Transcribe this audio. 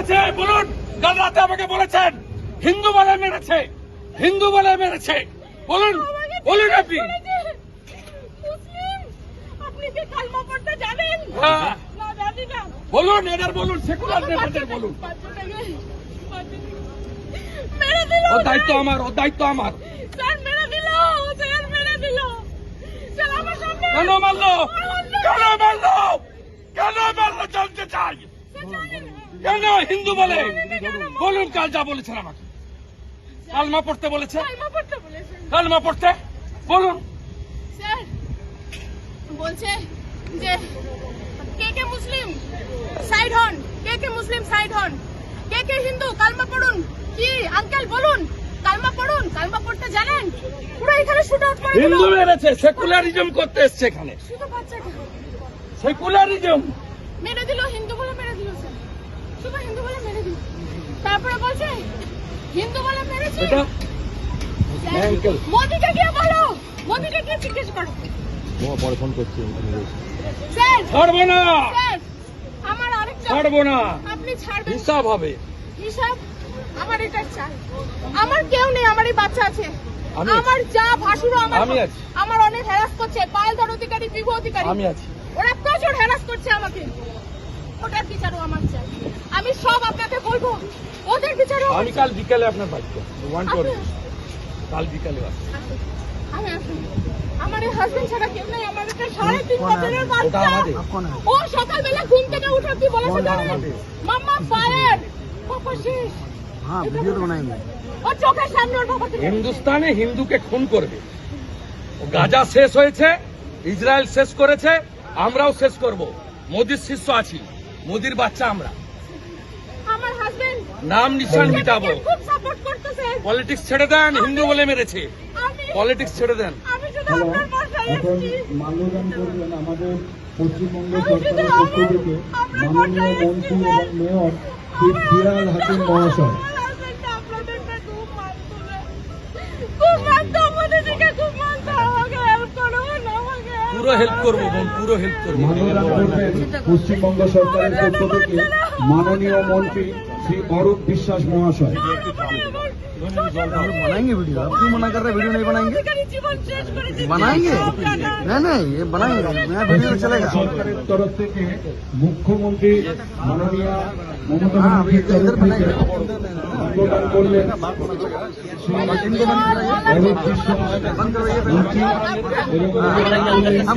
মেরেছে বলুন কাল রাতে আমাকে বলেছেন হিন্দু বলে মেরেছে হিন্দু বলে মেরেছে। বলুন বলুন আপনি। হ্যাঁ। বলুন এদের বলুন সেকুলার নেতাদের বলুন। ও দায়িত্ব আমার ও দায়িত্ব আমার। কেন মারলো? কেন মারলো? কেন মারলো? জানতে চাই। কেন হিন্দু বলে? বলুন কাল যা বলেছেন আমাকে। কালমা পড়তে বলেছে? কালমা পড়তে বলুন। বলছে যে কে কে মুসলিম? সাইড হন। কে কে মুসলিম সাইড হন? কে কে হিন্দু? কালমা পড়ুন। কি? আঙ্কেল বলুন। কালমা পড়ুন। কালমা পড়তে জানেন? পুরো এখানে শুট আউট করে হিন্দু মেরেছে সেকুলারিজম করতে এসছে এখানে। শুধু বাচ্চাটা সেকুলারিজম। মেরে দিল হিন্দু বলে মেরে দিল স্যার শুধু হিন্দু বলে মেরে দিল। তারপরে বলছে হিন্দু বলে মেরেছে? Sir, Uncle. মোদিকে গিয়ে বলো মোদিকে গিয়ে জিজ্ঞেস করো। পরে ফোন করছি স্যার ছাড়বো না। আমার আরেকটা ছাড়বো না। আপনি ছাড়বেন। হিসাব হবে। হিসাব? আমার এটা চাই। আমার কেউ নেই আমার এই বাচ্চা আছে। আমার যা ভাসুরও আমার আমার অনেক করছে। অধিকারী বিভু অধিকারী। আমি আছি। ওরা প্রচুর হ্যারাস করছে আমাকে। ওটার বিচারও আমার চাই। আমি সব আপনাকে বলব ওদের বিচারও আমি কাল বিকালে আপনার বাড়িতে ওয়ান কাল বিকালে আমি হাজবেন্ড ছাড়া কেউ ঘুম থেকে উঠার সামনে হিন্দুস্তানে হিন্দুকে খুন করবে। গাজা শেষ হয়েছে ইসরায়েল শেষ করেছে আমরাও শেষ করব। মোদির শিষ্য আছি। মোদির বাচ্চা আমরা। নাম নিশান মিটাবো। খুব সাপোর্ট করতেছে। পলিটিক্স ছেড়ে দেন হিন্দু বলে মেরেছে। পলিটিক্স ছেড়ে দেন। এখন মাল্যদান করবেন আমাদের পশ্চিমবঙ্গ সরকারের পক্ষ থেকে মাননীয় মন্ত্রী এবং মেয়র শ্রী ফিরাল হাকিম মহাশয়। পুরো হেল্প করুন। করবো বোন পুরো হেল্প করবো মাল্যদান করবেন পশ্চিমবঙ্গ সরকারের পক্ষ থেকে মাননীয় মন্ত্রী শ্রী অরূপ বিশ্বাস মহাশয় बनाएंगे वीडियो आप क्यों मना कर रहे हैं वीडियो नहीं बनाएंगे अधिकारी জীবন শেষ করে দিচ্ছে। बनाएंगे সব টাকা। नहीं नहीं ये बनाएंगे मेरा वीडियो चलेगा সরকারের তরফ থেকে মুখ্যমন্ত্রী মাননীয় মমতা हाँ প্রদান করলেন। অনির্দিষ্ট এবং